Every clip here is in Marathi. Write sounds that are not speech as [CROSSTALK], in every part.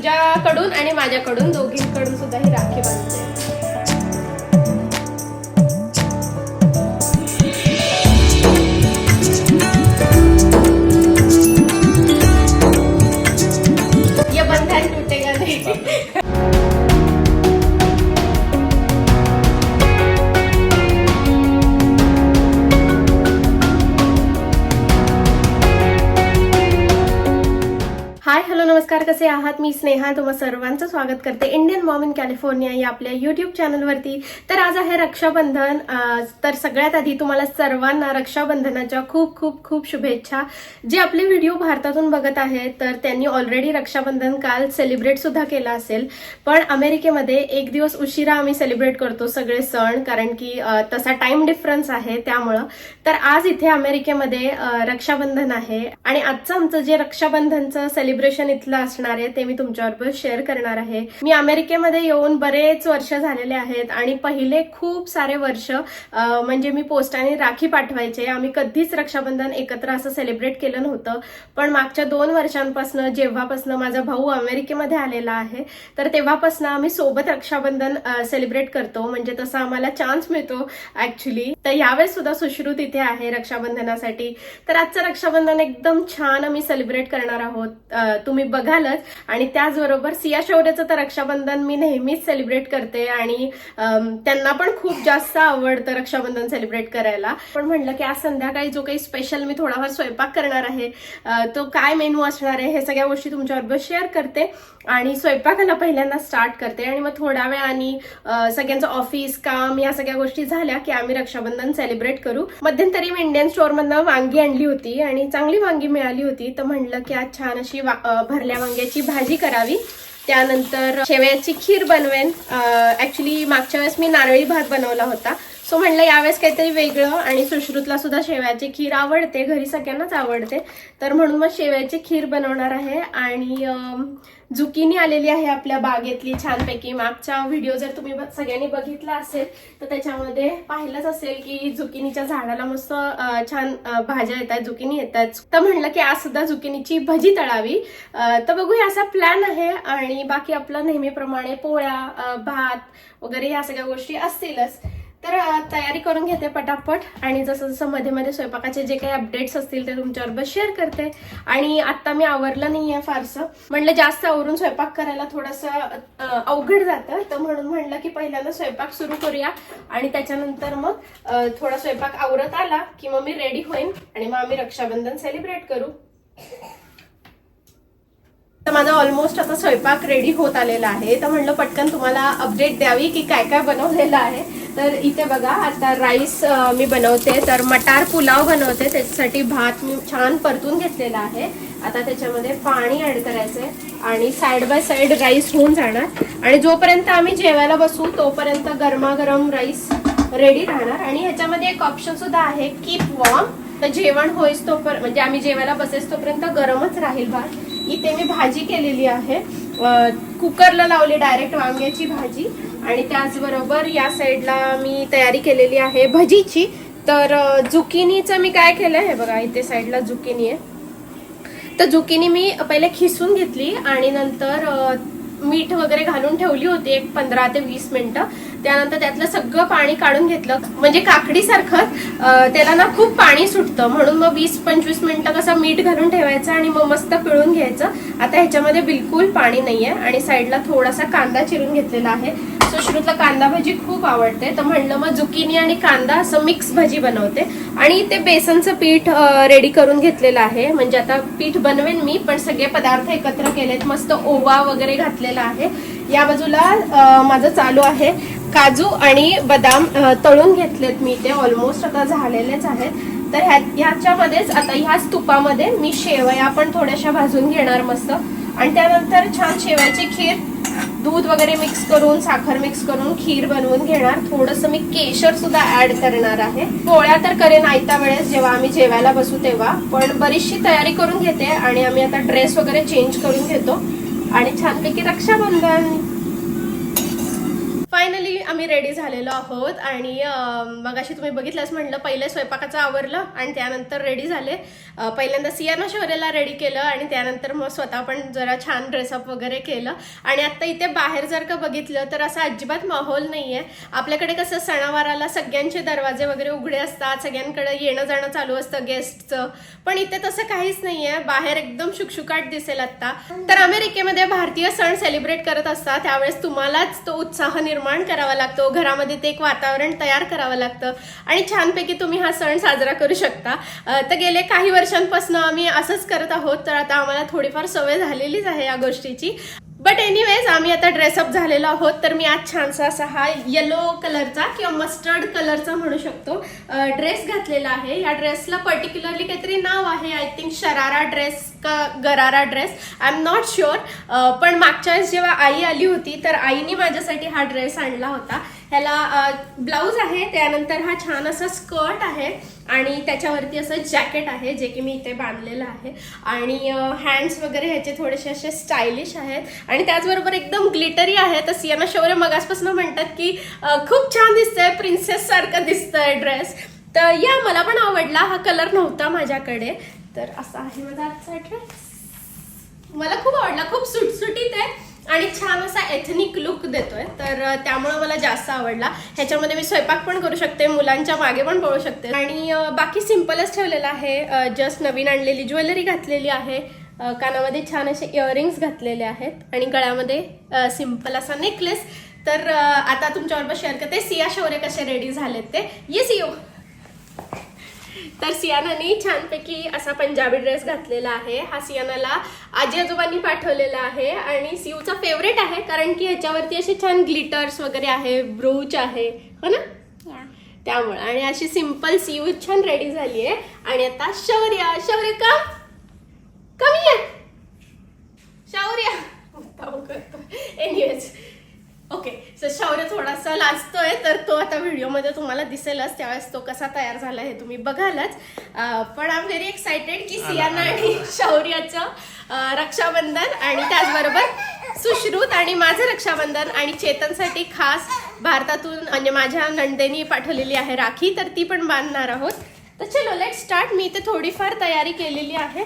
तुझ्याकडून आणि माझ्याकडून दोघींकडून सुद्धा ही राखी बांधते. हाय हॅलो नमस्कार. कसे आहात? मी स्नेहा. तुम्हा सर्वांचं स्वागत करते इंडियन मॉम इन कॅलिफोर्निया या आपल्या युट्यूब चॅनलवरती तर आज आहे रक्षाबंधन. तर सगळ्यात आधी तुम्हाला सर्वांना रक्षाबंधनाच्या खूप खूप खूप शुभेच्छा. जे आपले व्हिडिओ भारतातून बघत आहेत तर त्यांनी ऑलरेडी रक्षाबंधन काल सेलिब्रेट सुद्धा केला असेल. पण अमेरिकेमध्ये एक दिवस उशिरा आम्ही सेलिब्रेट करतो सगळे सण कारण की तसा टाइम डिफरन्स आहे त्यामुळं. तर आज इथे अमेरिकेमध्ये रक्षाबंधन आहे. आणि आजचं आमचं जे रक्षाबंधनचं सेलिब्रेशन इथलं असणार आहे ते मी तुमच्याबरोबर शेअर करणार आहे. मी अमेरिकेमध्ये येऊन बरेच वर्ष झालेले आहेत आणि पहिले खूप सारे वर्ष म्हणजे मी पोस्टाने राखी पाठवायचे. आम्ही कधीच रक्षाबंधन एकत्र असं सेलिब्रेट केलं नव्हतं. पण मागच्या दोन वर्षांपासून जेव्हापासून माझा भाऊ अमेरिकेमध्ये आलेला आहे तर तेव्हापासून आम्ही सोबत रक्षाबंधन सेलिब्रेट करतो. म्हणजे तसा आम्हाला चान्स मिळतो ऍक्च्युली तर यावेळेस सुद्धा सुश्रुत इथे आहे रक्षाबंधनासाठी. तर आजचं रक्षाबंधन एकदम छान आम्ही सेलिब्रेट करणार आहोत. तुम्ही बघालच. आणि त्याचबरोबर सिया शौर्यचं तर रक्षाबंधन मी नेहमीच सेलिब्रेट करते. आणि त्यांना पण खूप जास्त आवडतं रक्षाबंधन सेलिब्रेट करायला. पण म्हणलं की आज संध्याकाळी जो काही स्पेशल मी थोडाफार स्वयंपाक करणार आहे तो काय मेनू असणार आहे हे सगळ्या गोष्टी तुमच्याबरोबर शेअर करते. आणि स्वयंपाकाला पहिल्यांदा स्टार्ट करते. आणि मग थोड्या वेळाने आणि सगळ्यांचं ऑफिस काम या सगळ्या गोष्टी झाल्या की आम्ही रक्षाबंधन सेलिब्रेट करू. मध्यंतरी मी इंडियन स्टोअरमधनं वांगी आणली होती आणि चांगली वांगी मिळाली होती. तर म्हणलं की आज छान अशी भरल्या वांग्याची भाजी करावी. त्यानंतर शेवयाची खीर बनवेन. ऍक्च्युली मागच्या वेळेस मी नारळी भात बनवला होता. सो म्हणलं यावेळेस काहीतरी वेगळं आणि सुश्रुतला सुद्धा शेवयाची खीर आवडते घरी सगळ्यांनाच आवडते. तर म्हणून मग शेवयाची खीर बनवणार आहे आणि झुकीनी आलेली आहे आपल्या बागेतली छानपैकी. मागचा व्हिडिओ जर तुम्ही सगळ्यांनी बघितला असेल तर त्याच्यामध्ये पाहिलंच असेल की झुकिनीच्या झाडाला मस्त छान छान येत भाज्या येतात येत आहेत तर म्हणलं की आज सुद्धा झुकिनीची भजी तळावी. तर बघूया असा प्लॅन आहे आणि बाकी आपलं नेहमीप्रमाणे पोळ्या भात वगैरे या सगळ्या गोष्टी असतीलच. तर तयारी करून घेते पटापट. आणि जसं जसं मध्ये मध्ये स्वयंपाकाचे जे काही अपडेट्स असतील ते तुमच्याबरोबर शेअर करते. आणि आता मी आवरलं नाहीये फारसं. म्हणलं जास्त आवरून स्वयंपाक करायला थोडंसं अवघड जातं. तर म्हणून म्हणलं की पहिल्यांदा स्वयंपाक सुरू करूया. आणि त्याच्यानंतर मग थोडा स्वयंपाक आवरत आला की मग मी रेडी होईन. आणि मग आम्ही रक्षाबंधन सेलिब्रेट करू. तर माझा ऑलमोस्ट आता स्वयंपाक रेडी होत आलेला आहे. तर म्हणलं पटकन तुम्हाला अपडेट द्यावी की काय काय बनवलेलं आहे. तर इथे बघा आता राईस मी बनवते. तर मटार पुलाव बनवते. त्याच्यासाठी भात मी छान परतून घेतलेला आहे. आता त्याच्यामध्ये पाणी ॲड करायचं आहे आणि साईड बाय साईड राईस होऊन जाणार. आणि जोपर्यंत आम्ही जेवायला बसू तोपर्यंत गरमागरम राईस रेडी राहणार. आणि ह्याच्यामध्ये एक ऑप्शन सुद्धा आहे कीप वॉर्म तर जेवण होईस तोपर्यंत म्हणजे आम्ही जेवायला बसेस तोपर्यंत गरमच राहील भात. इथे मी भाजी केलेली आहे. कुकरला लावली डायरेक्ट वांग्याची भाजी. आणि त्याचबरोबर या साईडला मी तयारी केलेली आहे भजीची. तर झुकिनीचं मी काय केलं हे बघा इथे साईडला झुकिनी आहे. तर झुकिनी मी पहिले खिसून घेतली आणि नंतर मीठ वगैरे घालून ठेवली होती एक पंधरा ते वीस मिनटं. त्यानंतर त्यातलं सगळं पाणी काढून घेतलं. म्हणजे काकडीसारखं त्याला ना खूप पाणी सुटतं. म्हणून मग वीस पंचवीस मिनिटं कसं मीठ घालून ठेवायचं आणि मग मस्त पिळून घ्यायचं. आता ह्याच्यामध्ये बिलकुल पाणी नाही आहे आणि साईडला थोडासा कांदा चिरून घेतलेला आहे. सुश्रुतला कांदा भाजी खूप आवडते. तर म्हणलं मग जुकिनी आणि कांदा असं मिक्स भाजी बनवते. आणि ते बेसनचं पीठ रेडी करून घेतलेलं आहे. म्हणजे आता पीठ बनवेन मी पण सगळे पदार्थ एकत्र केलेत. मस्त ओवा वगैरे घातलेला आहे. या बाजूला माझं चालू आहे. काजू आणि बदाम तळून घेतलेत मी ते. ऑलमोस्ट आता झालेलेच आहेत. तर ह्या ह्याच्यामध्येच आता ह्याच तुपामध्ये मी शेवया पण थोड्याशा भाजून घेणार मस्त. आणि त्यानंतर छान शेवयाची खीर दूध वगैरे मिक्स करून साखर मिक्स करून खीर बनवून घेणार. थोडस मी केशर सुद्धा ऍड करणार आहे. पोळ्या तर करेन आयत्या वेळेस जेव्हा आम्ही जेवायला बसू तेव्हा. पण बरीचशी तयारी करून घेते आणि आम्ही आता ड्रेस वगैरे चेंज करून घेतो. आणि छानपैकी रक्षाबंधन! फायनली आम्ही रेडी झालेलो आहोत. आणि मग अशी तुम्ही बघितलंच म्हटलं पहिले स्वयंपाकाचं आवरलं आणि त्यानंतर रेडी झाले. पहिल्यांदा सियानं शौर्याला रेडी केलं आणि त्यानंतर मग स्वतः पण जरा छान ड्रेसअप वगैरे केलं. आणि आता इथे बाहेर जर का बघितलं तर असा अजिबात माहोल नाहीये. आपल्याकडे कसं सणावाराला सगळ्यांचे दरवाजे वगैरे उघडे असतात सगळ्यांकडे येणं जाणं चालू असतं गेस्टचं पण इथे तसं काहीच नाहीये. बाहेर एकदम शुकशुकाट दिसेल आत्ता. तर अमेरिकेमध्ये भारतीय सण सेलिब्रेट करत असतात. त्यावेळेस तुम्हालाच तो उत्साह निर्माण करावा लागतो घरामध्ये ते एक वातावरण तयार करावं लागतं आणि छानपैकी तुम्ही हा सण साजरा करू शकता. तर गेले काही वर्षांपासून आम्ही असंच करत आहोत तर आता आम्हाला थोडीफार सवय झालेलीच आहे या गोष्टीची. बट एनिवेज आम्ही आता ड्रेसअप झालेलो आहोत. तर मी आज छानसा असा हा येलो कलरचा किंवा मस्टर्ड कलरचा म्हणू शकतो ड्रेस घातलेला आहे. या ड्रेसला पर्टिक्युलरली काहीतरी नाव आहे. आय थिंक शरारा ड्रेस का gharara dress I am not sure पण मागच्या वेळेस जेव्हा आई आली होती तर आईने माझ्यासाठी हा ड्रेस आणला होता. ह्याला ब्लाऊज आहे त्यानंतर हा छान असा स्कर्ट आहे आणि त्याच्यावरती असं जॅकेट आहे जे की मी इथे बांधलेलं आहे. आणि हँड्स वगैरे ह्याचे थोडेसे असे स्टायलिश आहेत. आणि त्याचबरोबर एकदम ग्लिटरी आहे तर सियाना शौर्य मगासपासून म्हणतात की खूप छान दिसतंय प्रिन्सेस सारखं दिसतंय ड्रेस तर या मला पण आवडला. हा कलर नव्हता माझ्याकडे. तर असा आहे माझा आजचा ड्रेस मला खूप आवडला. खूप सुटसुटीत आहे. आणि छान असा एथनिक लुक देतोय. तर त्यामुळे मला जास्त आवडला. ह्याच्यामध्ये मी स्वयंपाक पण करू शकते मुलांच्या मागे पण पळू शकते. आणि बाकी सिम्पलच ठेवलेलं आहे. जस्ट नवीन आणलेली ज्वेलरी घातलेली आहे. कानामध्ये छान असे इयरिंग्स घातलेले आहेत. आणि गळ्यामध्ये सिंपल असा नेकलेस तर आता तुमच्याबरोबर शेअर करते. सिया शौर्य कसे रेडी झालेत ते. ये सिओ तर सियानाने छानपैकी असा पंजाबी ड्रेस घातलेला आहे. हा सियानाला आजी आजोबांनी पाठवलेला आहे आणि सियूचा फेवरेट आहे कारण की ह्याच्यावरती असे छान ग्लिटर्स वगैरे आहे ब्रूच आहे. हो ना? त्यामुळे. आणि अशी सिंपल सियू छान रेडी झाली आहे. आणि आता शौर्य शौर्य का कमी आहे. शौर्य. एनिवेज ओके सो शौर्य थोडासा लाजतोय तर तो आता व्हिडिओमध्ये तुम्हाला दिसेलच. त्यावेळेस तो कसा तयार झाला हे तुम्ही बघालच. पण आय एम व्हेरी एक्सायटेड की सियाना आणि शौर्याचं रक्षाबंधन आणि त्याचबरोबर सुश्रुत आणि माझं रक्षाबंधन आणि चेतनसाठी खास भारतातून म्हणजे माझ्या नंदेनी पाठवलेली आहे राखी तर ती पण बांधणार आहोत. तर चलो लेट स्टार्ट मी इथे थोडीफार तयारी केलेली आहे.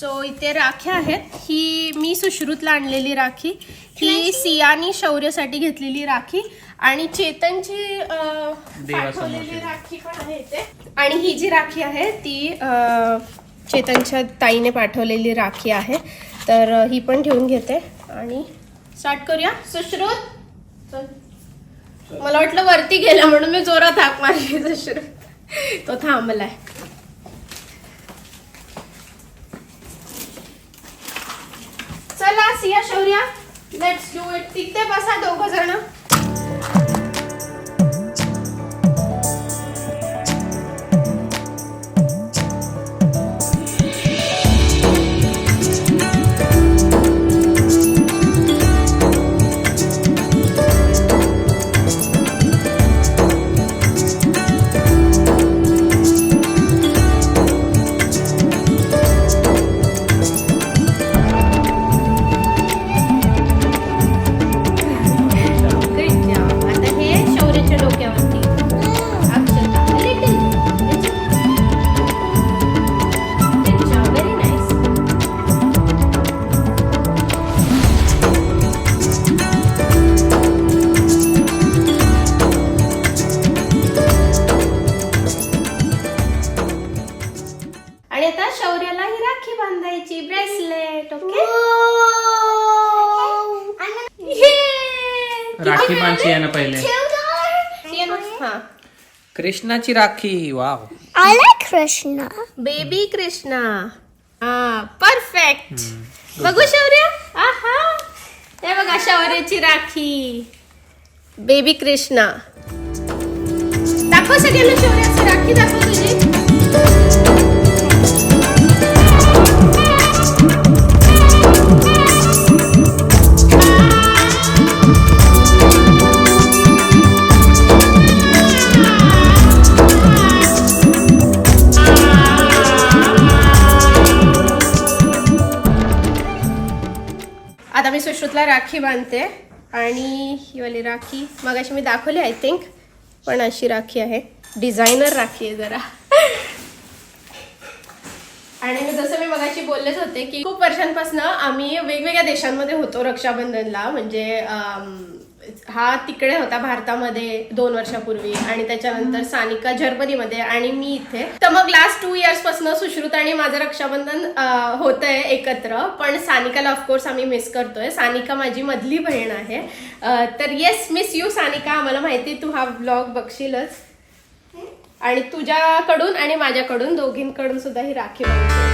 सो इथे राख्या आहेत. ही मी सुश्रुतला आणलेली राखी. ही सियानी शौर्यसाठी घेतलेली राखी. आणि चेतनची अं, पाठवलेली राखी पण आहे इथे. आणि ही जी राखी आहे ती अं, चेतनच्या ताईने पाठवलेली राखी आहे. तर अं, ही पण ठेवून घेते. आणि स्टार्ट करूया. सुश्रुत. चल. मला वाटलं वरती गेला म्हणून मी जोरात हाक मारली सुश्रुत. तो थांबलाय. चला Siya Shaurya. Let's do it तिथे बसा दोघ जण. पहिले. हा. कृष्णाची rakhi wow. I like Krishna. Baby Krishna हा परफेक्ट बघू शौर्य? आहा. हे बघा शौर्याची राखी. बेबी कृष्णा दाखव सगळ्यांना शौर्याची राखी दाखव. आता राखी बांधते आणि ही वाली राखी मगाशी मी दाखवली आय थिंक पण अशी राखी आहे. डिझायनर राखी आहे जरा. आणि मी जसं मी मगाशी बोललेच होते की खूप वर्षांपासून आम्ही वेगवेगळ्या देशांमध्ये होतो रक्षाबंधनला. म्हणजे हा तिकडे होता भारतामध्ये दोन वर्षापूर्वी आणि त्याच्यानंतर सानिका जर्मनीमध्ये आणि मी इथे. तर मग लास्ट टू इयर्सपासून सुश्रुत आणि माझं रक्षाबंधन होत आहे एकत्र. पण सानिकाला ऑफकोर्स आम्ही मिस करतोय. सानिका माझी मधली बहीण आहे. तर येस मिस यू सानिका. आम्हाला माहिती तू हा ब्लॉग बघशीलच. आणि तुझ्याकडून आणि माझ्याकडून दोघींकडून सुद्धा ही राखी बनते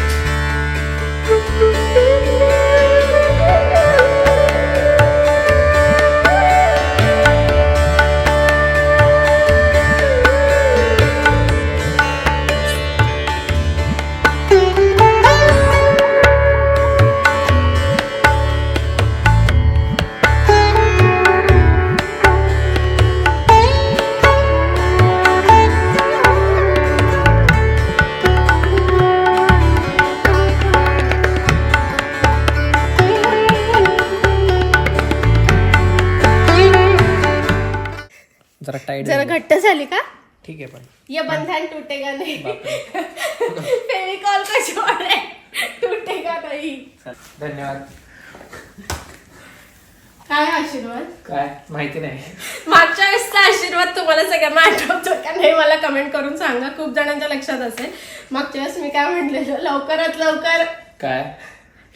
जरा टाईट जरा घट्ट झाली का? ठीक आहे पण. ये बंधन टूटेगा नाही. [LAUGHS] फेविकॉल का जोड है टूटेगा नाही? धन्यवाद. काय आशीर्वाद? काय? माहिती नाही. मागच्या वेळेसचा आशीर्वाद तुम्हाला सगळ्यांना आठवतो का नाही? मला कमेंट करून सांगा. खूप जणांच्या लक्षात असेल. मागच्या वेळेस मी काय म्हटलेलं? लवकरात लवकर काय?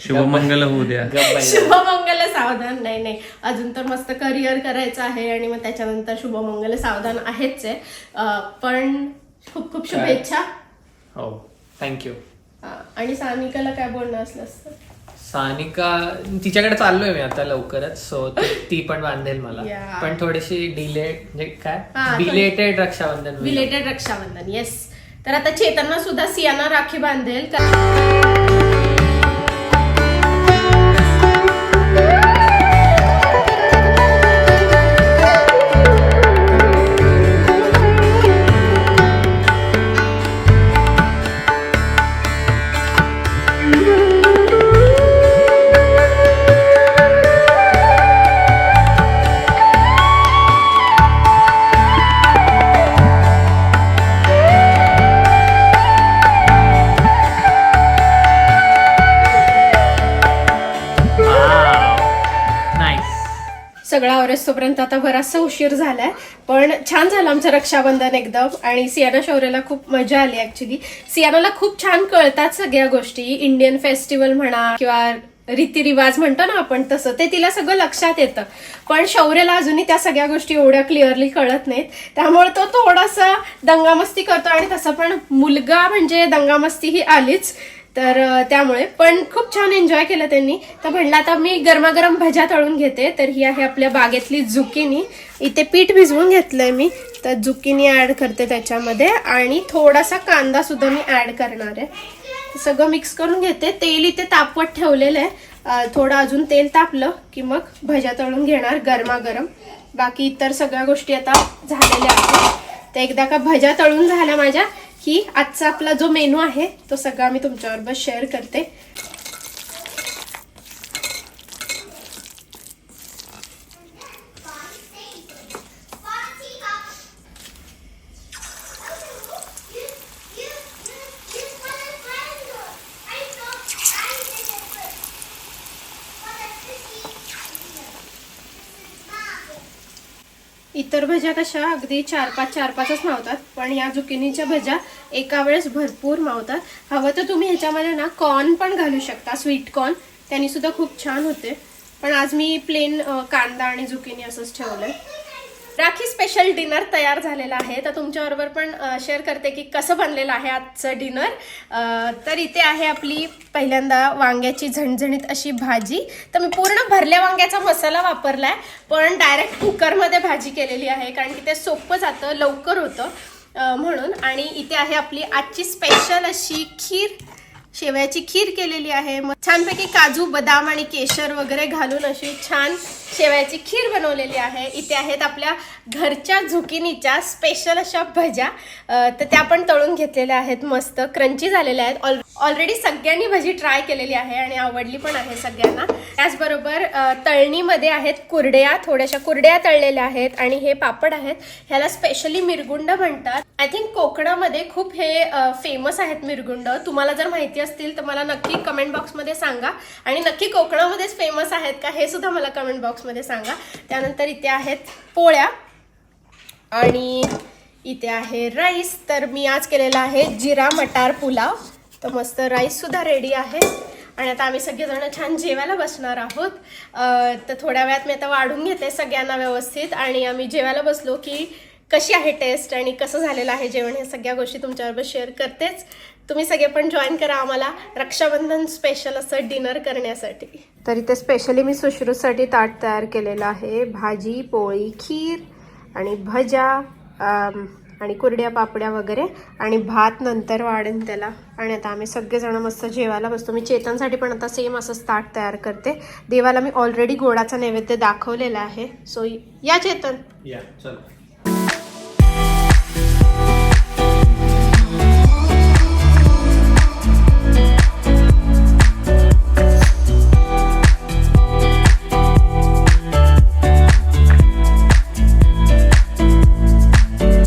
शुभमंगल होऊ द्या. शुभमंगल सावधान. नाही नाही. अजून तर मस्त करिअर करायचं आहे आणि मग त्याच्यानंतर शुभमंगल सावधान आहेच आहे. पण खूप खूप शुभेच्छा. हो. थँक्यू आणि सानिकाला काय बोलणं असलं असतं? सानिका तिच्याकडे चाललोय मी आता लवकरच सो ती पण बांधेल मला. Yeah. पण थोडीशी डिले म्हणजे काय? Belated Rakshabandhan. Belated Rakshabandhan yes तर आता चेतनना सुद्धा सियाना राखी बांधेल. का- आता बराचसा उशीर झालाय पण छान झालं आमचं रक्षाबंधन एकदम. आणि सियाना शौर्यला खूप मजा आली ऍक्च्युली सियानाला खूप छान कळतात सगळ्या गोष्टी. इंडियन फेस्टिवल म्हणा किंवा रीतिरिवाज म्हणतो ना आपण तसं ते तिला सगळं लक्षात येतं. पण शौर्यला अजूनही त्या सगळ्या गोष्टी एवढ्या क्लिअरली कळत नाहीत. त्यामुळे तो थोडासा दंगामस्ती करतो आणि तसं पण मुलगा म्हणजे दंगामस्ती ही आलीच. तर त्यामुळे. पण खूप छान एन्जॉय केलं त्यांनी. तर म्हणलं आता मी गरमागरम भज्या तळून घेते. तर ही आहे आपल्या बागेतली झुकिनी इथे पीठ भिजवून घेतलंय मी. तर झुकिनी ॲड करते त्याच्यामध्ये. आणि थोडासा कांदा सुद्धा मी ॲड करणार आहे. सगळं मिक्स करून घेते. तेल इथे तापवत ठेवलेलं आहे. थोडं अजून तेल तापलं की मग भज्या तळून घेणार गरमागरम. बाकी इतर सगळ्या गोष्टी आता झालेल्या आहेत. तर एकदा का भज्या तळून झाल्या माझ्या की आजचा आपला जो मेनू आहे तो सगळा मी तुमच्याबरोबर शेअर करते. इतर भज्या कशा? अगदी चार पाच चार पाचच मावतात पण या झुकिनीच्या भज्या एका वेळेस भरपूर मावतात. हवं तर तुम्ही ह्याच्यामध्ये ना कॉर्न पण घालू शकता स्वीट कॉर्न त्यांनी सुद्धा खूप छान होते. पण आज मी प्लेन कांदा आणि झुकिनी असंच ठेवलं आहे राखी स्पेशल डिनर तयार झालेला आहे. तर तुमच्याबरोबर पण शेअर करते की कसं बनलेलं आहे आजचं डिनर तर इथे आहे आपली पहिल्यांदा वांग्याची झणझणीत अशी भाजी. तर मी पूर्ण भरल्या वांग्याचा मसाला वापरला आहे पण डायरेक्ट कुकरमध्ये भाजी केलेली आहे कारण की ते सोपं जातं लवकर होतं म्हणून. आणि इथे आहे आपली आजची स्पेशल अशी खीर. शेवयाची खीर केलेली आहे. मग छानपैकी काजू बदाम आणि केशर वगैरे घालून अशी छान शेवयाची खीर बनवलेली आहे. इथे आहेत आपल्या घरच्या झुकिनीच्या स्पेशल अशा भज्या. तर त्या पण तळून घेतलेल्या आहेत. मस्त क्रंची झालेल्या आहेत. ऑल ऑलरेडी सगळ्यांनी भजी ट्राय केलेली आहे आणि आवडली पण आहे सगळ्यांना. त्याचबरोबर तळणीमध्ये आहेत कुरड्या थोड्याशा कुरड्या तळलेल्या आहेत आणि हे पापड आहेत. ह्याला स्पेशली मिरगुंड म्हणतात. आय थिंक कोकणामध्ये खूप हे फेमस आहेत मिरगुंड. तुम्हाला जर माहिती असतील तर मला नक्की कमेंट बॉक्समध्ये सांगा. आणि नक्की कोकणामध्येच फेमस आहेत का हे सुद्धा मला कमेंट बॉक्समध्ये सांगा. त्यानंतर इथे आहेत पोळ्या. आणि इथे आहे राईस तर मी आज केलेला आहे जिरा मटार पुलाव. तर मस्त राईस सुद्धा रेडी आहे. आणि आता आम्ही सगळेजण छान जेवायला बसणार आहोत. तर थोड्या वेळात मी आता वाढून घेते सगळ्यांना व्यवस्थित. आणि आम्ही जेवायला बसलो की कशी आहे टेस्ट आणि कसं झालेलं आहे जेवण हे सगळ्या गोष्टी तुमच्याबरोबर शेअर करतेच. तुम्ही सगळे पण जॉईन करा आम्हाला रक्षाबंधन स्पेशल असं डिनर करण्यासाठी. तर इथे स्पेशली मी सुश्रुतसाठी ताट तयार केलेलं आहे. भाजी पोळी खीर आणि भज्या अम, आणि कुरड्या पापड्या वगैरे आणि भात नंतर वाढेन त्याला. आणि आता आम्ही सगळेजण मस्त जेवायला बसतो. मी चेतनसाठी पण आता सेम असंच ताट तयार करते. देवाला मी ऑलरेडी गोडाचा नैवेद्य दाखवलेला आहे. सो या चेतन. या चल.